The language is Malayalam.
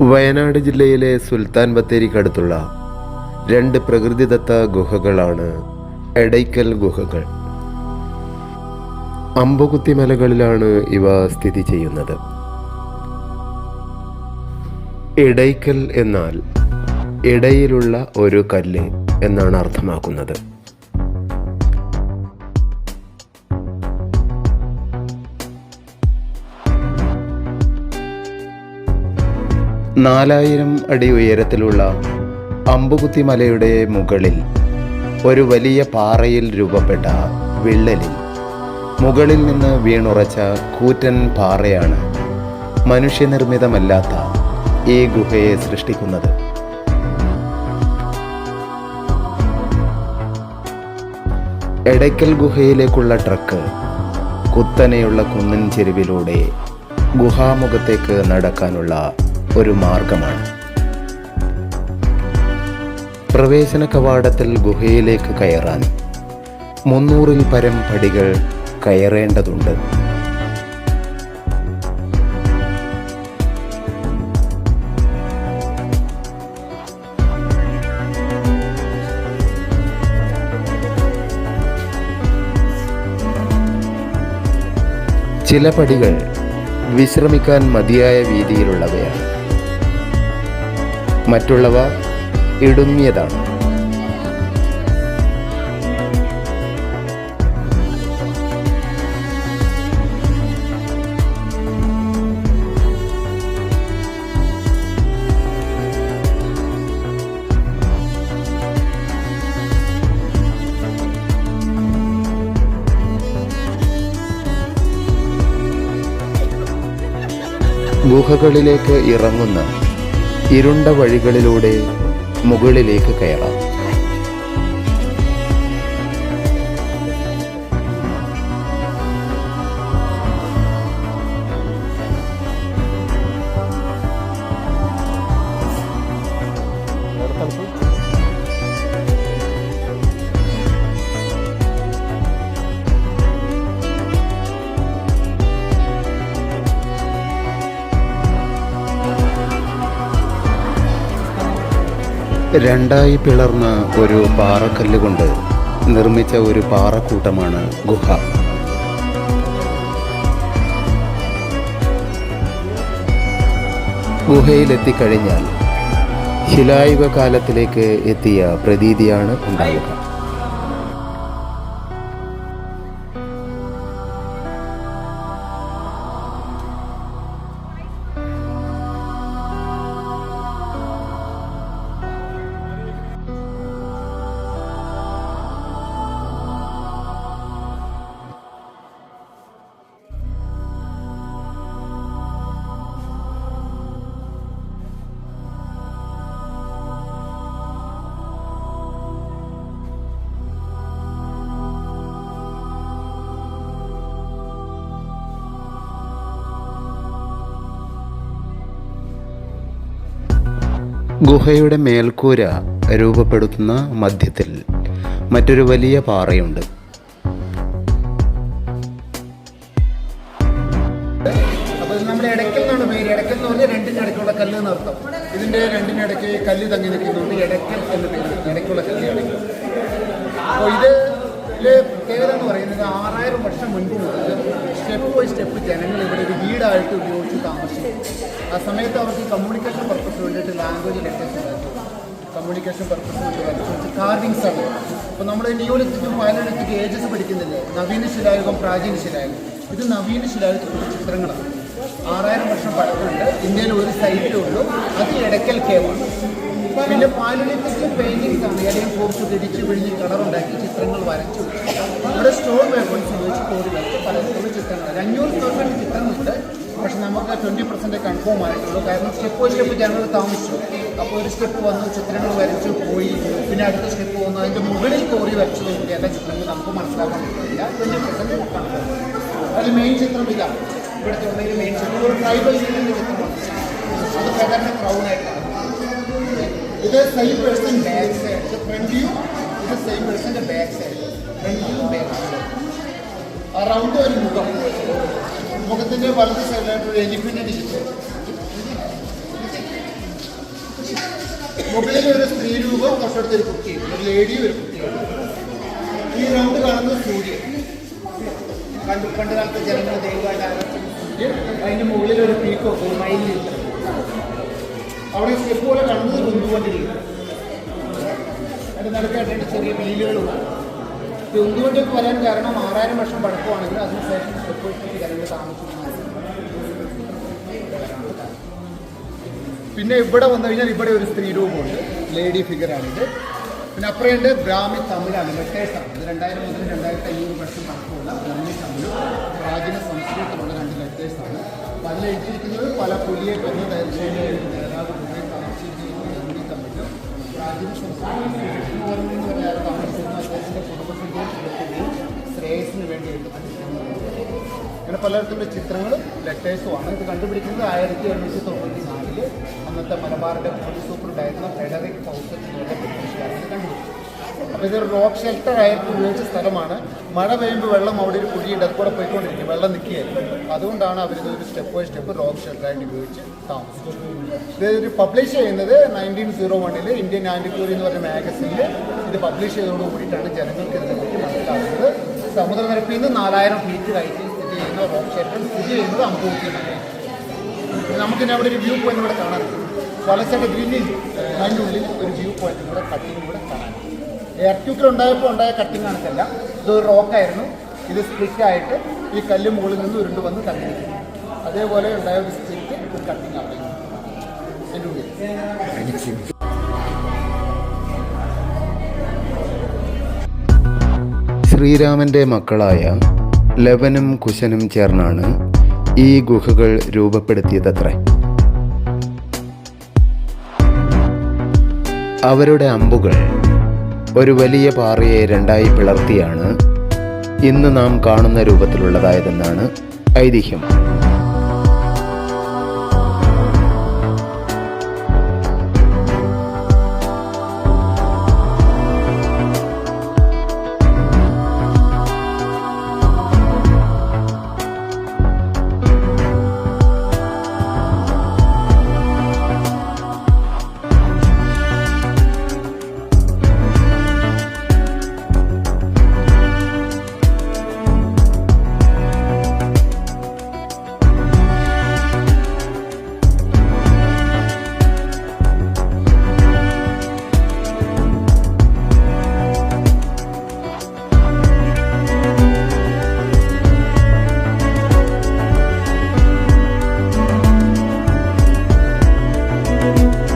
വയനാട് ജില്ലയിലെ സുൽത്താൻ ബത്തേരിക്കടുത്തുള്ള രണ്ട് പ്രകൃതിദത്ത ഗുഹകളാണ് എടയ്ക്കൽ ഗുഹകൾ. അമ്പുകുത്തി മലകളിലാണ് ഇവ സ്ഥിതി ചെയ്യുന്നത്. ഇടയ്ക്കൽ എന്നാൽ ഇടയിലുള്ള ഒരു കല്ല് എന്നാണ് അർത്ഥമാക്കുന്നത്. നാലായിരം അടി ഉയരത്തിലുള്ള അമ്പുകുത്തി മലയുടെ മുകളിൽ ഒരു വലിയ പാറയിൽ രൂപപ്പെട്ട വിള്ളലിൽ മുകളിൽ നിന്ന് വീണുറച്ച കൂറ്റൻ പാറയാണ് മനുഷ്യനിർമ്മിതമല്ലാത്ത ഈ ഗുഹയെ സൃഷ്ടിക്കുന്നത്. എടയ്ക്കൽ ഗുഹയിലേക്കുള്ള ട്രക്ക് കുത്തനെയുള്ള കുന്നിൻ ചെരുവിലൂടെ ഗുഹാമുഖത്തേക്ക് നടക്കാനുള്ള ഒരു മാർഗമാണ്. പ്രവേശന കവാടത്തിൽ ഗുഹയിലേക്ക് കയറാൻ മുന്നൂറിൽ പരം പടികൾ കയറേണ്ടതുണ്ട്. ചില പടികൾ വിശ്രമിക്കാൻ മതിയായ വീതിയിലുള്ളവയാണ്. മറ്റുള്ളവ ഇടുങ്ങിയതാണ്. ഗുഹകളിലേക്ക് ഇറങ്ങുന്ന ഇരുണ്ട വഴികളിലൂടെ മുകളിലേക്ക് കയറാം. രണ്ടായി പിളർന്ന ഒരു പാറക്കല്ല് കൊണ്ട് നിർമ്മിച്ച ഒരു പാറക്കൂട്ടമാണ് ഗുഹ. ഗുഹയിലെത്തിക്കഴിഞ്ഞാൽ ശിലായുഗ കാലത്തിലേക്ക് എത്തിയ പ്രതീതിയാണ് ഉണ്ടാവുക. ഗുഹയുടെ മേൽക്കൂര രൂപപ്പെടുത്തുന്ന മധ്യത്തിൽ മറ്റൊരു വലിയ പാറയുണ്ട്. അപ്പോൾ നമ്മുടെ ഇടയ്ക്കൽ എന്നാണ് പേര്. ഇടയ്ക്കൽ എന്ന് പറഞ്ഞാൽ രണ്ടിന്റെ ഇടയ്ക്കുള്ള കല്ല് എന്നർത്ഥം ഇതിന്റെ രണ്ടിന്റെ ഇടയ്ക്ക് കല്ല് തങ്ങി നിൽക്കുന്നുണ്ട്. ഇടയ്ക്കൽ എന്ന് പേര്. ഇടയ്ക്കുള്ള കല്ല് ഇടയ്ക്കൽ അപ്പോൾ ഇത് പ്രത്യേകത എന്ന് പറയുന്നത് ആറായിരം വർഷം മുൻപ് മുതൽ സ്റ്റെപ്പ് ബൈ സ്റ്റെപ്പ് ജനങ്ങൾ ഇവിടെ ഒരു വീടായിട്ട് ഉപയോഗിച്ച് താമസിക്കും ആ സമയത്ത് അവർക്ക് communication language communication purpose carvings ആണ്. അപ്പോൾ നമ്മൾ നിയോലിത്തിക്കും പാലോലിത്തിക്കും ഏജസ് പഠിക്കുന്നില്ലേ? നവീന ശിലായുഗം പ്രാചീന ശിലായുഗം. ഇത് നവീന ശിലായുഗത്തിലുള്ള ചിത്രങ്ങളാണ്. ആറായിരം വർഷം പഴക്കമുണ്ട്. ഇന്ത്യയിൽ ഒരു സൈറ്റേ ഉള്ളൂ. അത് ഇടയ്ക്കൽ കേവാണ് പിന്നെ പാലോലിത്തിക്കും പെയിന്റിങ്സ് ആണ്. ഇലയും കോർച്ച് തിരിച്ച് പിഴിഞ്ഞ് കളറുണ്ടാക്കി ചിത്രങ്ങൾ വരച്ചു ഇവിടെ സ്റ്റോൺ പേപ്പേഴ്സ് ഉപയോഗിച്ച് കോടി വരച്ച് ചിത്രങ്ങളാണ്. അഞ്ഞൂറ് ഫീറ്റ് ചിത്രങ്ങളുണ്ട്. പക്ഷെ നമുക്ക് ട്വന്റി പെർസെന്റ് കൺഫേം ആയിട്ടുള്ളൂ. കാരണം സ്റ്റെപ്പ് ബൈ സ്റ്റെപ്പ് ഞങ്ങൾ താമസിച്ചു. അപ്പോൾ ഒരു സ്റ്റെപ്പ് വന്ന് ചിത്രങ്ങൾ വരച്ചു പോയി. പിന്നെ അടുത്ത സ്റ്റെപ്പ് വന്നു. അതിന്റെ മുകളിൽ കോറി വരച്ചു നോക്കിയാൽ ചിത്രങ്ങൾ. നമുക്ക് മനസ്സിലാക്കാൻ പറ്റില്ല. ട്വന്റി പെർസെന്റ് കൺഫേം അതിൽ മെയിൻ ചിത്രം ഇതാണ്. ഇവിടുത്തെ ഉള്ളതിൽ മെയിൻ ചിത്രം. ഒരു ട്രൈബൽ ജീവിതത്തിന്റെ ചിത്രമാണ് അത് പ്രധാന ക്രൗൺ ആയിട്ടാണ്. ഇത് same person back side front view ഇത് same പേഴ്സന്റെ back side front view back side round ഒരു മുഖം. മുഖത്തിന്റെ വലത് സൈഡിലായിട്ട് ഒരു എലിഫിന്റെ ഡിജിറ്റ് മുകളിൽ ഒരു സ്ത്രീ രൂപം തൊട്ടടുത്ത് ഒരു കുട്ടി ഒരു ലേഡിയും ഒരു കുട്ടിയാണ് ഈ റൗണ്ട് കാണുന്ന സൂര്യൻ. പണ്ട് പണ്ട് കാലത്തെ ജനങ്ങൾ ദൈവമായിട്ട് അതിന്റെ മുകളിൽ ഒരു പീക്കോ ഒരു മൈലിൽ അവിടെ സ്റ്റെപ്പ് പോലെ കാണുന്നത് കുന്തുകൊണ്ടിരിക്കും അതിന്റെ നടുക്കായിട്ട് ചെറിയ വീലുകളും ഈ ഉന്തുകൊണ്ടൊക്കെ വരാൻ കാരണം ആറായിരം വർഷം പഴക്കമാണെങ്കിൽ അതിനുശേഷം സ്റ്റെപ്പ് വെച്ചിട്ട് ജനങ്ങൾ താമസിക്കുന്നത് പിന്നെ ഇവിടെ വന്നു കഴിഞ്ഞാൽ ഇവിടെ ഒരു സ്ത്രീ രൂപമുണ്ട്. ലേഡി ഫിഗറാണിത്. പിന്നെ അപ്പുറയുണ്ട് ബ്രാഹ്മി തമിഴാണ് ലെറ്റേഴ്സാണ് ഇത് രണ്ടായിരം മുതൽ രണ്ടായിരത്തി അഞ്ഞൂറ് വർഷം പഴക്കമുള്ള ബ്രാഹ്മി തമിഴ് പ്രാചീന സംസ്കൃതത്തിലുള്ള രണ്ട് ലെറ്റേഴ്സാണ് പല എഴുതിയിരിക്കുന്നത് പല പുലിയെ കൊന്നു നേതാവ് അങ്ങനെ പലതരത്തിലുള്ള ചിത്രങ്ങളും ലെറ്റേഴ്സുമാണ് ഇത് കണ്ടുപിടിക്കുന്നത് ആയിരത്തി എണ്ണൂറ്റി തൊണ്ണൂറ്റി നാലിൽ അന്നത്തെ മലബാറിന്റെ പോലീസ് സൂപ്രണ്ടായിരുന്ന ഫെഡറിക് കണ്ടുപിടിച്ചു അപ്പോൾ ഇതൊരു റോക്ക് ഷെൽട്ടർ ആയിട്ട് ഉപയോഗിച്ച സ്ഥലമാണ്. മഴ പെയ്യുമ്പോൾ വെള്ളം അവിടെ ഒരു കുഴിയുണ്ട് അതുകൂടെ പോയിക്കൊണ്ടിരിക്കും. വെള്ളം നിൽക്കുകയായിരുന്നു. അതുകൊണ്ടാണ് അവരിത് ഒരു സ്റ്റെപ്പ് ബൈ സ്റ്റെപ്പ് റോക്ക് ഷെൽട്ടറായിട്ട് ഉപയോഗിച്ച് താമസിച്ചത്. ഇത് പബ്ലിഷ് ചെയ്യുന്നത് നയന്റീൻ സീറോ വണ്ണിൽ ഇന്ത്യൻ ആന്റിക്യൂറി എന്ന് പറഞ്ഞ മാഗസിനിൽ ഇത് പബ്ലിഷ് ചെയ്തതോട് കൂടിയിട്ടാണ് ജനങ്ങൾക്ക് ഇതിനെപ്പറ്റി മനസ്സിലാക്കുന്നത് സമുദ്രനിരപ്പിൽ നിന്ന് നാലായിരം ഫീറ്റ് സ്ഥിതി ചെയ്യുന്ന റോക്ക് ക്ഷേത്രം സ്ഥിതി ചെയ്യുന്നത് നമുക്കിനി അവിടെ ഒരു വ്യൂ പോയിന്റ് ഇവിടെ കാണാൻ വലസൈഡ് ഗ്രീനിൽ അതിന്റെ ഉള്ളിൽ ഒരു വ്യൂ പോയിന്റ് കൂടെ കട്ടിങ് കൂടെ കാണാൻ എയർക്യൂക്കിൽ ഉണ്ടായപ്പോൾ ഉണ്ടായ കട്ടിങ് ആണെന്നല്ല ഇതൊരു റോക്കായിരുന്നു ഇത് സ്പ്ലിറ്റായിട്ട് ഈ കല്ല് മുകളിൽ നിന്ന് ഉരുണ്ട് വന്ന് തങ്ങിയിരിക്കുന്നു അതേപോലെ ഉണ്ടായ ഒരു സ്പ്ലിറ്റ് ഒരു കട്ടിങ് അവിടെ. അതിന്റെ ഉള്ളിൽ. ശ്രീരാമന്റെ മക്കളായ ലവനും കുശനും ചേർന്നാണ് ഈ ഗുഹകൾ രൂപപ്പെടുത്തിയതത്രേ. അവരുടെ അമ്പുകൾ ഒരു വലിയ പാറയെ രണ്ടായി പിളർത്തിയാണ് ഇന്ന് നാം കാണുന്ന രൂപത്തിലുള്ളതായതെന്നാണ് ഐതിഹ്യം.